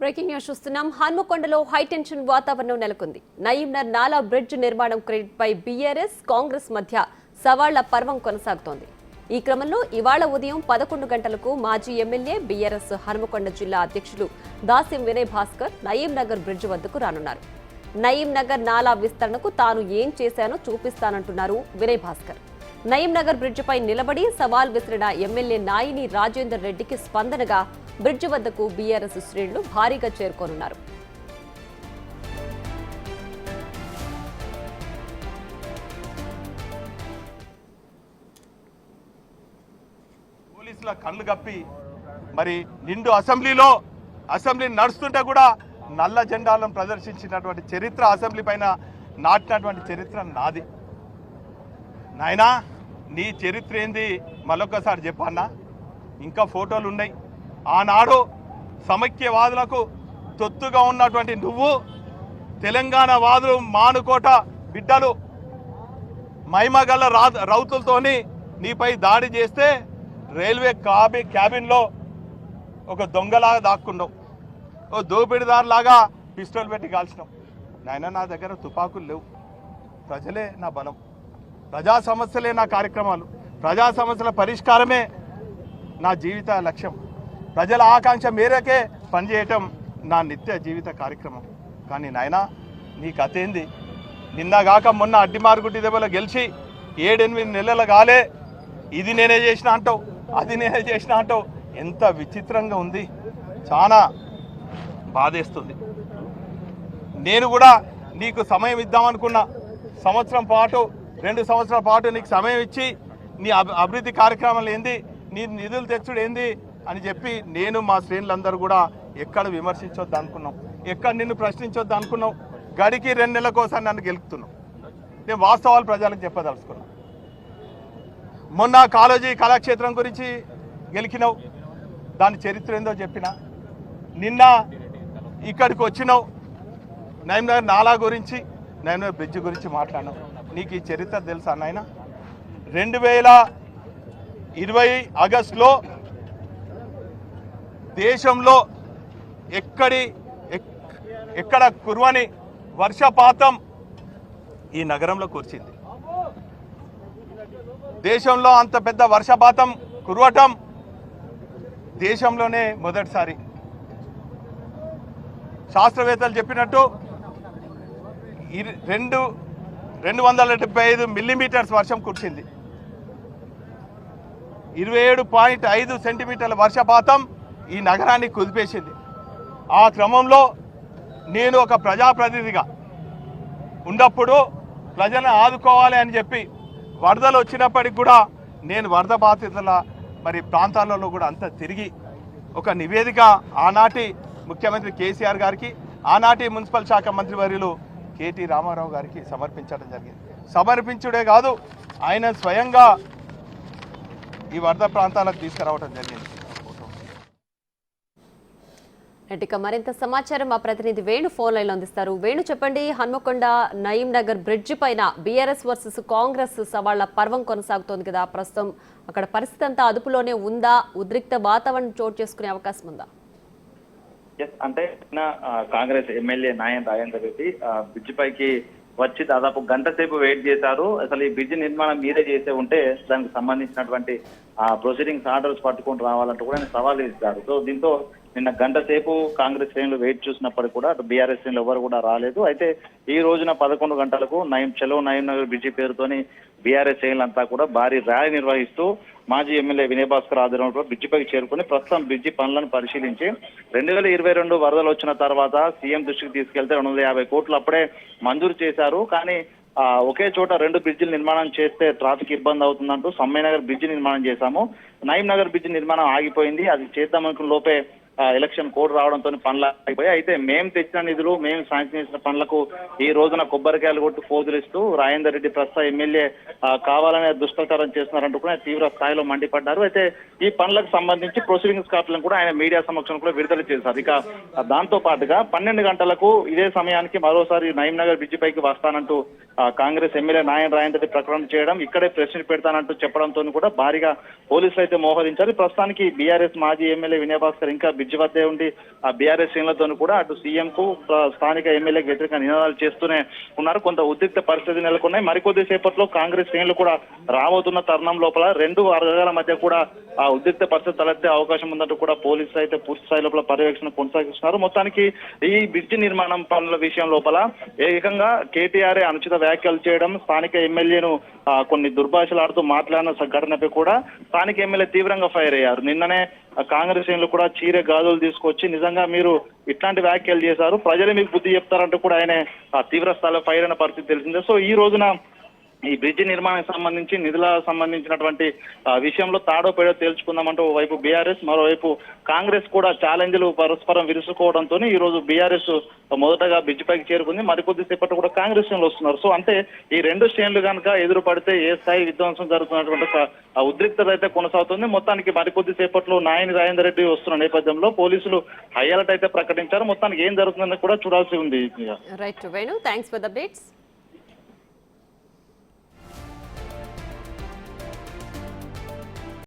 Breaking news చూస్తున్నాం. హన్మకొండలో high tension వాతావరణం నెలకొంది. నయీంనర్ నాలా బ్రిడ్జ్ నిర్మాణం క్రెడిట్ పై బీఆర్ఎస్ కాంగ్రెస్ మధ్య సవాళ్ళ పర్వం కొనసాగుతోంది. ఈ క్రమంలో ఇవాళ ఉదయం పదకొండు గంటలకు మాజీ ఎమ్మెల్యే బీఆర్ఎస్ హన్మకొండ జిల్లా అధ్యక్షులు దాసిం వినయ్ భాస్కర్ నయీంనగర్ బ్రిడ్జ్ వద్దకు రానున్నారు. నయీంనగర్ నాలా విస్తరణకు తాను ఏం చేశానో చూపిస్తానంటున్నారు వినయ్ భాస్కర్ నయీంనగర్ బ్రిడ్జిపై నిలబడి సవాల్ విసిరిన ఎమ్మెల్యే నాయిని రాజేందర్ రెడ్డికి స్పందనగా బ్రిడ్జ్ వద్దకు బీఆర్ఎస్ శ్రేణులు భారీగా చేరుకోనున్నారు. పోలీసుల కళ్ళు కప్పి మరి నిండు అసెంబ్లీలో అసెంబ్లీ నడుస్తుంటే కూడా నల్ల జెండాలను ప్రదర్శించినటువంటి చరిత్ర అసెంబ్లీ పైన నాటినటువంటి చరిత్ర నాది. నాయనా నీ చరిత్ర ఏంది? మరొకసారి చెప్పన్నా ఇంకా ఫోటోలు ఉన్నాయి. ఆనాడు సమైక్యవాదులకు తొత్తుగా ఉన్నటువంటి నువ్వు తెలంగాణ వాదులు మానుకోట బిడ్డలు మహిమగల రా రౌతులతోని నీపై దాడి చేస్తే రైల్వే కాబి క్యాబిన్లో ఒక దొంగలాగా దాక్కున్నావు ఓ దోపిడిదారులాగా పిస్టల్ పెట్టి కాల్చినావు. నాయన నా దగ్గర తుపాకులు లేవు. ప్రజలే నా బలం. ప్రజా సమస్యలే నా కార్యక్రమాలు. ప్రజా సమస్యల పరిష్కారమే నా జీవిత లక్ష్యం. ప్రజల ఆకాంక్ష మేరకే పనిచేయటం నా నిత్య జీవిత కార్యక్రమం. కానీ నాయనా నీ కథ ఏంది నిన్నగాక మొన్న అడ్డిమారుగుడ్డి దెబ్బలో గెలిచి ఏడెనిమిది నెలలు కాలే ఇది నేనే చేసిన అంటావు అది నేనే చేసిన అంటావు. ఎంత విచిత్రంగా ఉంది. చాలా బాధేస్తుంది. నేను కూడా నీకు సమయం ఇద్దామనుకున్నా సంవత్సరం పాటు రెండు సంవత్సరాల పాటు నీకు సమయం ఇచ్చి నీ అభి- అభివృద్ధి కార్యక్రమాలు ఏంది? నీ నిధులు తెచ్చుడు ఏంది? అని చెప్పి నేను మా శ్రేణులందరూ కూడా ఎక్కడ విమర్శించొద్దు అనుకున్నాం. ఎక్కడ నిన్ను ప్రశ్నించొద్దు అనుకున్నాం. గడికి రెండు నెలల కోసం నన్ను గెలుపుతున్నాం నేను వాస్తవాలు ప్రజలకు చెప్పదలుచుకున్నాను. మొన్న కాలేజీ కళాక్షేత్రం గురించి గెలికినావు దాని చరిత్ర ఏందో చెప్పిన. నిన్న ఇక్కడికి వచ్చినావు. నైమ్నగర్ నాలా గురించి నైమ్నగర్ బ్రిడ్జ్ గురించి మాట్లాడినావు. నీకు ఈ చరిత్ర తెలుసా నాయన? రెండు వేల ఇరవై ఆగస్టులో దేశంలో ఎక్కడి ఎక్- ఎక్కడ కురువని వర్షపాతం ఈ నగరంలో కురిచింది దేశంలో అంత పెద్ద వర్షపాతం కురవటం దేశంలోనే మొదటిసారి. శాస్త్రవేత్తలు చెప్పినట్టు రెండు రెండు వందల డెబ్బై ఐదు మిల్లీమీటర్స్ వర్షం కురిసింది. ఇరవై ఏడు పాయింట్ ఐదు సెంటీమీటర్ల వర్షపాతం ఈ నగరాన్ని కుదిపేసింది. ఆ క్రమంలో నేను ఒక ప్రజాప్రతినిధిగా ఉన్నప్పుడు ప్రజలను ఆదుకోవాలి అని చెప్పి వరదలు వచ్చినప్పటికి కూడా నేను వరద బాధితుల మరి ప్రాంతాలలో కూడా అంతా తిరిగి ఒక నివేదిక ఆనాటి ముఖ్యమంత్రి కేసీఆర్ గారికి ఆనాటి మున్సిపల్ శాఖ మంత్రి వర్యులు కేటీ రామారావు గారికి సమర్పించడం జరిగింది. సమర్పించుడే కాదు ఆయన స్వయంగా ఈ వరద ప్రాంతాలకు తీసుకురావడం జరిగింది. ఇక మరింత సమాచారం మా ప్రతినిధి వేణు ఫోన్ లైన్ అందిస్తారు. వేణు చెప్పండి హన్మకొండ నయీం నగర్ బ్రిడ్జ్ పైన బీఆర్ఎస్ వర్సెస్ కాంగ్రెస్ సవాళ్ళ పర్వం కొనసాగుతోంది కదా. ప్రస్తుతం అక్కడ పరిస్థితి అంతా అదుపులోనే ఉందా? ఉద్రిక్త వాతావరణం చోటు చేసుకునే అవకాశం ఉందా? అంటే కాంగ్రెస్ ఎమ్మెల్యే నాయన్ రాజేందర్ రెడ్డి బ్రిడ్జ్ పైకి వచ్చి దాదాపు గంట సేపు వెయిట్ చేశారు. అసలు ఈ బ్రిడ్జ్ నిర్మాణం మీరే చేసే ఉంటే దానికి సంబంధించినటువంటి ప్రొసీడింగ్స్ ఆర్డర్స్ పట్టుకొని రావాలంటూ కూడా ఆయన సవాల్ ఇస్తారు సో దీంతో నిన్న గంట సేపు కాంగ్రెస్ శ్రేణులు వెయిట్ చూసినప్పటికీ కూడా అటు బీఆర్ఎస్ శ్రేణులు ఎవరు కూడా రాలేదు. అయితే ఈ రోజున పదకొండు గంటలకు నయం చెలో నయం నగర్ బ్రిడ్జి పేరుతోని బీఆర్ఎస్ శ్రేణులంతా కూడా భారీ ర్యాలీ నిర్వహిస్తూ మాజీ ఎమ్మెల్యే వినయభాస్కర్ ఆధ్వర్యంలో బ్రిడ్జిపైకి చేరుకుని ప్రస్తుతం బ్రిడ్జి పనులను పరిశీలించి రెండు వేల ఇరవై రెండు వరదలు వచ్చిన తర్వాత సీఎం దృష్టికి తీసుకెళ్తే రెండు వందల యాభై కోట్లు అప్పుడే మంజూరు చేశారు. కానీ ఒకే చోట రెండు బ్రిడ్జిలు నిర్మాణం చేస్తే ట్రాఫిక్ ఇబ్బంది అవుతుందంటూ సమ్మయ్యనగర్ బ్రిడ్జి నిర్మాణం చేశాము. నయీం నగర్ బ్రిడ్జి నిర్మాణం ఆగిపోయింది. అది చేద్దామనుకున్న లోపే ఎలక్షన్ కోడ్ రావడంతో పనులు ఆగిపోయాయి. అయితే మేము తెచ్చిన నిధులు మేము శాంక్షన్ చేసిన పనులకు ఈ రోజున కొబ్బరికాయలు కొట్టి పోజులిస్తూ రాజేందర్ రెడ్డి ప్రస్తుత ఎమ్మెల్యే కావాలనే దుష్ప్రచారం చేస్తున్నారంటూ కూడా తీవ్ర స్థాయిలో మండిపడ్డారు. అయితే ఈ పనులకు సంబంధించి ప్రొసీడింగ్స్ కాపీలను కూడా ఆయన మీడియా సమక్షంలో కూడా విడుదల చేశారు. ఇక దాంతో పాటుగా పన్నెండు గంటలకు ఇదే సమయానికి మరోసారి నయీం నగర్ బ్రిడ్జి పైకి వస్తానంటూ కాంగ్రెస్ ఎమ్మెల్యే నాయన్ రాజేందర్ రెడ్డి ప్రకటన చేయడం ఇక్కడే ప్రెస్ మీట్ పెడతానంటూ చెప్పడంతో కూడా భారీగా పోలీసులు అయితే మోహరించారు. ప్రస్తుతానికి బీఆర్ఎస్ మాజీ ఎమ్మెల్యే వినయ్ భాస్కర్ ఇంకా బ్రిడ్జ్ వద్దే ఉండి ఆ బీఆర్ఎస్ శ్రేణులతో కూడా అటు సీఎం కు స్థానిక ఎమ్మెల్యేకి వ్యతిరేక నినాదాలు చేస్తూనే ఉన్నారు. కొంత ఉద్రిక్త పరిస్థితి నెలకొన్నాయి. మరికొద్ది సేపట్లో కాంగ్రెస్ శ్రేణులు కూడా రాబోతున్న తరుణం లోపల రెండు వర్గాల మధ్య కూడా ఆ ఉద్రిక్త పరిస్థితి తలెత్తే అవకాశం ఉందంటూ కూడా పోలీసులు అయితే పూర్తి స్థాయి లోపల పర్యవేక్షణ కొనసాగిస్తున్నారు. మొత్తానికి ఈ బ్రిడ్జి నిర్మాణం పనుల విషయం లోపల ఏకంగా కేటీఆర్ అనుచిత వ్యాఖ్యలు చేయడం స్థానిక ఎమ్మెల్యేను కొన్ని దుర్భాషలాడుతూ మాట్లాడిన ఘటనపై కూడా స్థానిక ఎమ్మెల్యే తీవ్రంగా ఫైర్ అయ్యారు. నిన్ననే కాంగ్రెస్ శ్రేణులు కూడా చీర గాజులు తీసుకొచ్చి నిజంగా మీరు ఇట్లాంటి వ్యాఖ్యలు చేశారు. ప్రజలు మీకు బుద్ధి చెప్తారంటూ కూడా ఆయన ఆ, తీవ్ర స్థాయిలో ఫైర్ అయిన పరిస్థితి తెలిసిందే. సో ఈ రోజున ఈ బ్రిడ్జి నిర్మాణానికి సంబంధించి నిధుల సంబంధించినటువంటి విషయంలో తాడో పేడో తేల్చుకుందామంటూ ఓవైపు బీఆర్ఎస్ మరోవైపు కాంగ్రెస్ కూడా ఛాలెంజ్లు పరస్పరం విరుసుకోవడంతో ఈ రోజు బీఆర్ఎస్ మొదటగా బ్రిడ్జి పైకి చేరుకుంది. మరికొద్ది కూడా కాంగ్రెస్ శ్రేణులు వస్తున్నారు. సో అంటే ఈ రెండు శ్రేణులు కనుక ఎదురు పడితే ఏ స్థాయి విధ్వంసం జరుగుతున్నటువంటి ఉద్రిక్తత అయితే కొనసాగుతుంది. మొత్తానికి మరికొద్దిసేపట్లో నాయని రాజేందర్ రెడ్డి వస్తున్న నేపథ్యంలో పోలీసులు హై అలర్ట్ అయితే ప్రకటించారు. మొత్తానికి ఏం జరుగుతుందని కూడా చూడాల్సి ఉంది. Right Venu thanks for the